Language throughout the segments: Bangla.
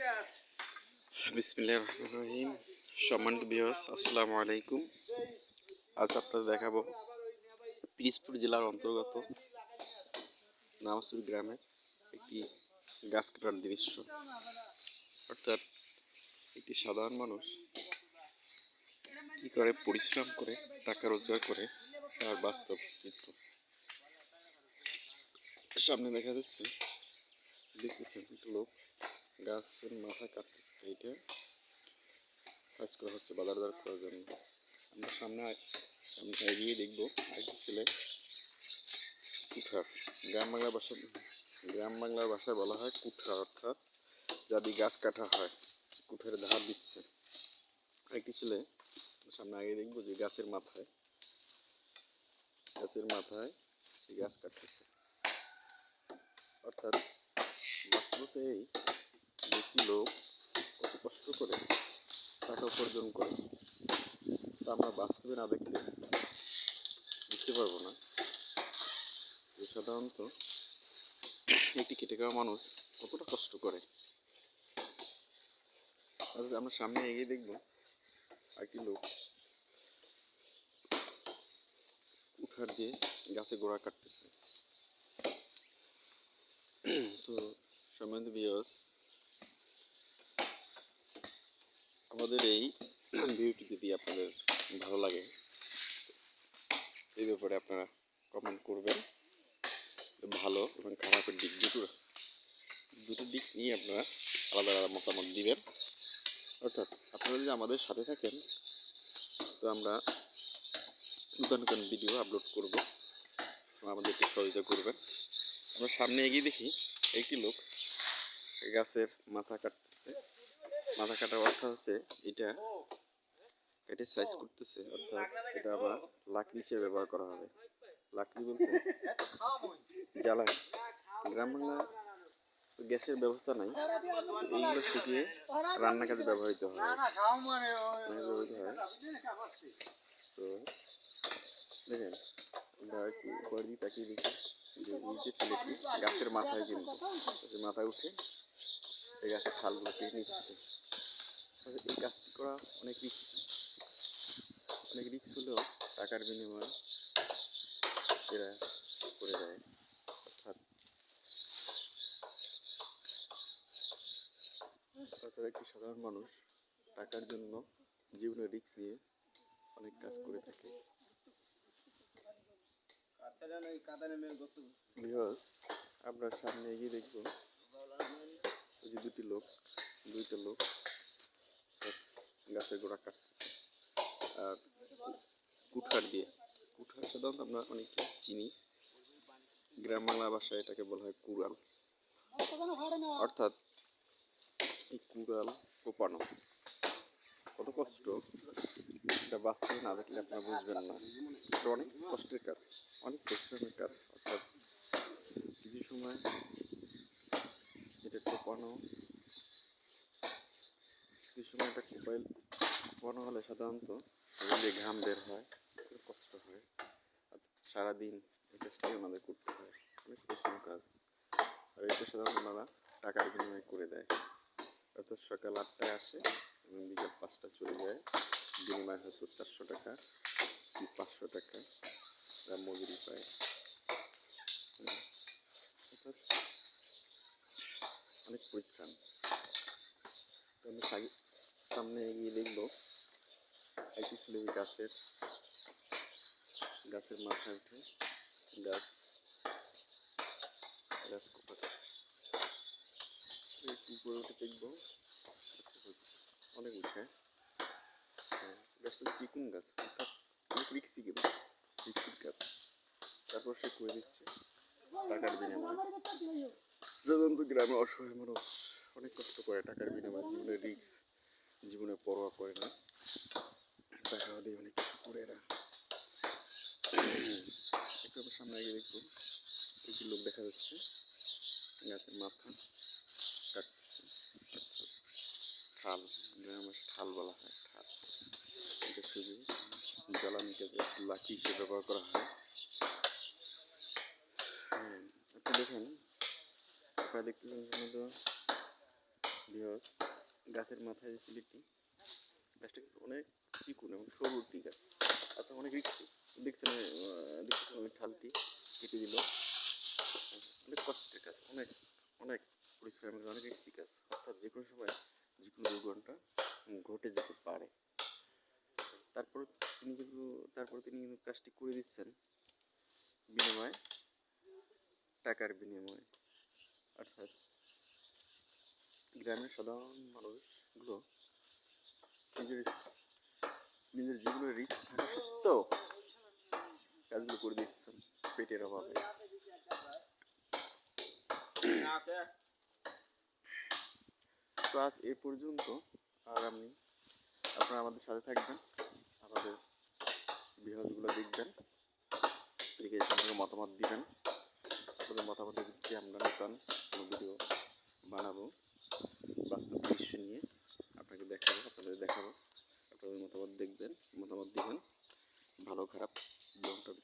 রহমান রহিম সম্মানিত বিহস আসসালামু আলাইকুম। আজ আপনাদের দেখাবো পিরিজপুর জেলার অন্তর্গত নামাজপুর গ্রামের একটি গাছ কাটার দৃশ্য। অর্থাৎ একটি সাধারণ মানুষ কি করে, পরিশ্রম করে, টাকা রোজগার করে, তার বাস্তব চিত্র। সামনে দেখা যাচ্ছে, দেখতেছেন লোক গাছের মাথা কাটতেছে এইটা কাজ করা হচ্ছে বাজার দর করার জন্য। আমরা সামনে এগিয়ে দেখব একটি ছেলে। কুঠার। গ্রাম বাংলা ভাষা গ্রাম বাংলার ভাষায় বলা হয় কুঠার, অর্থাৎ যাদি গাছ কাটা হয়, কুঠারে ধার দিচ্ছে। একটি ছেলে সামনে আগে দেখব যে গাছের মাথায় গাছের মাথায় সে গাছ কাটতেছে। অর্থাৎ বাস্তবতে এই একটি লোক কত কষ্ট করে টাকা উপার্জন করে, তা আমরা বাস্তবে না দেখলে বুঝতে পারব না। যে সাধারণত একটি কেটে খাওয়া মানুষ কতটা কষ্ট করে। আমরা সামনে এগিয়ে দেখব একটি লোক উঠার দিয়ে গাছে গোড়া কাটতেছে। তো সম্মানিত বিয়স আমাদের এই ভিডিওটি যদি আপনাদের ভালো লাগে, এই ব্যাপারে আপনারা কমেন্ট করবেন। ভালো এবং খারাপের দিক দুটো দুটো দিক নিয়ে আপনারা আলাদা আলাদা মতামত দিবেন। অর্থাৎ আপনারা যদি আমাদের সাথে থাকেন, তো আমরা নতুন নতুন ভিডিও আপলোড করব। আমাদেরকে সহযোগিতা করবেন। আমরা সামনে এগিয়ে দেখি, একটি লোক গাছের মাথা কাটতেছে। মাথা কাটার অর্থ হচ্ছে এটা কেটে সাইজ করতেছে অর্থাৎ এটা আবার লাকড়ি হিসেবে ব্যবহার করা হবে। লাকড়ি বলতে জ্বালানি গ্রাম বাংলা গ্যাসের ব্যবস্থা নাই এইগুলো শুকিয়ে রান্না কাজে ব্যবহৃত হয়। ব্যবহৃত হয়। তো দেখেন আমরা একটু উপর দিয়ে তাকিয়ে দেখি যে নিচে ছেলেটি গাছের মাথায় কিন্তু মাথায় উঠে এই গাছের ঠালগুলো কেটে নিচ্ছে এই কাজটি করা অনেক রিস্ক অনেক রিস্ক হলেও টাকার বিনিময়ে এরা করে দেয়। অর্থাৎ অর্থাৎ একটি সাধারণ মানুষ, টাকার জন্য জীবনে রিস্ক নিয়ে অনেক কাজ করে থাকে। আমরা সামনে এগিয়ে দেখব। ওই যে দুটি লোক, দুইটা লোক গাছের গোড়া কাটতেছে। আর কুঠার দিয়ে, কুঠার সাধারণত আমরা অনেকে চিনি। গ্রাম বাংলা ভাষায় এটাকে বলা হয় কুড়াল। অর্থাৎ এই কুড়াল কোপানো। কত কষ্ট, এটা বাস্তবে না দেখলে আপনারা বুঝবেন না। এটা অনেক কষ্টের কাজ, অনেক পরিশ্রমের কাজ। অর্থাৎ কিছু সময় কোপানো কিছু এটা কোপাইল কোপানো হলে সাধারণত দিয়ে ঘাম বের হয় কষ্ট হয়। আর সারাদিন এই কাজটাই আমাদের করতে হয়। অনেক পরিশ্রম কাজ। আর এটা সাধারণত ওনারা টাকার বিনিময়ে করে দেয়। অর্থাৎ সকাল আটটায় আসে এবং বিকেল পাঁচটা চলে যায়। বিনিময় হয়তো চারশো টাকা কি পাঁচশো টাকা। মজুরি পায় হুম। অর্থাৎ পরিশ্রম তো আমি সামনে এগিয়ে দেখব একটি ছেলে গাছের গাছের মাথায় উঠে গাছ গাছ উপরে উঠে দেখব? অনেক উঠে। হ্যাঁ, গাছটা চিকুন গাছ অর্থাৎ অনেক গাছ। তারপর সে করে দিচ্ছে টাকার বিনিময়ে। সাধারণত গ্রামে অসহায় মানুষ অনেক কষ্ট করে, টাকার বিনিময়ে জীবনে রিক্স জীবনে পরোয়া করে না। টাকা হলেই অনেক কিছু করে না একটু আমার সামনে আগে দেখব একটি লোক দেখা যাচ্ছে। গাছের মাথা কাটছে ঠাল, গ্রামের ঠাল বলা হয়, ঠাল। এটা শুধু জ্বালানি কাজে লাঠি হিসেবে ব্যবহার করা হয়, আপনি দেখেন আপনারা দেখতেছেন সাধারণত বৃহৎ গাছের মাথায় যে সিলিপটি গাছটা কিন্তু অনেক চিকুন এবং সরু একটি গাছ আপনার অনেক রিক্সি দেখছেন আহ, দেখতেছেন ওই ঠালটি কেটে দিল। অনেক কষ্টের কাজ অনেক অনেক পরিশ্রমের অনেক রিক্সি কাজ অর্থাৎ যে কোনো সময় যে কোনো দুর্ঘটনা ঘটে যেতে পারে। তারপর তিনি কিন্তু তারপর তিনি কাজটি করে দিচ্ছেন বিনিময়ে টাকার বিনিময়ে। অর্থাৎ গ্রামের সাধারণ মানুষগুলো নিজের নিজের জীবনের রিস্ক থাকা সত্ত্বেও কাজগুলো করে দিচ্ছেন পেটের অভাবে। তো আজ এ পর্যন্ত আর আমি আপনারা আমাদের সাথে থাকবেন, আমাদের বিহাজগুলো দেখবেন দেখে মতামত দিবেন। আপনাদের মতামতের ভিত্তিতে আমরা নতুন কোনো ভিডিও বানাবো। বাস্তব দৃশ্য নিয়ে আপনাকে দেখাবো, আপনাদের দেখাবো। আপনাদের মতামত দেখবেন, মতামত দিবেন। ভালো, খারাপ দুটার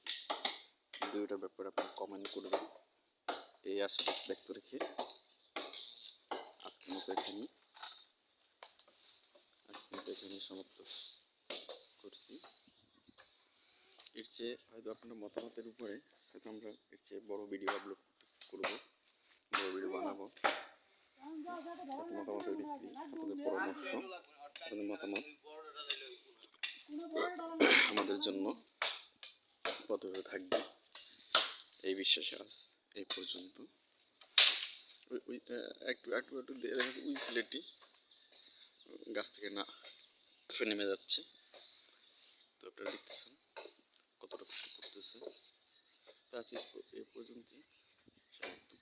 দুইটার ব্যাপারে আপনি কমেন্ট করবেন। এই আশা ব্যক্ত রেখে আজকের মতো এখানে আজকের মতো এখানে সমাপ্ত করছি। এর চেয়ে হয়তো আপনার মতামতের উপরে হয়তো আমরা এর চেয়ে বড় ভিডিও আপলোড করব, বড় ভিডিও বানাবো। মতামতের ভিত্তি আপনাদের পরামর্শ, আপনাদের মতামত আমাদের জন্য কত হয়ে থাকবে। এই বিশ্বাসে আজ এই পর্যন্ত। একটু একটু একটু দেখা যাচ্ছে, ওই গাছ থেকে না নেমে যাচ্ছে। তো আপনারা দেখতেছেন। কতটা করতেছে তো এ সমাপ্ত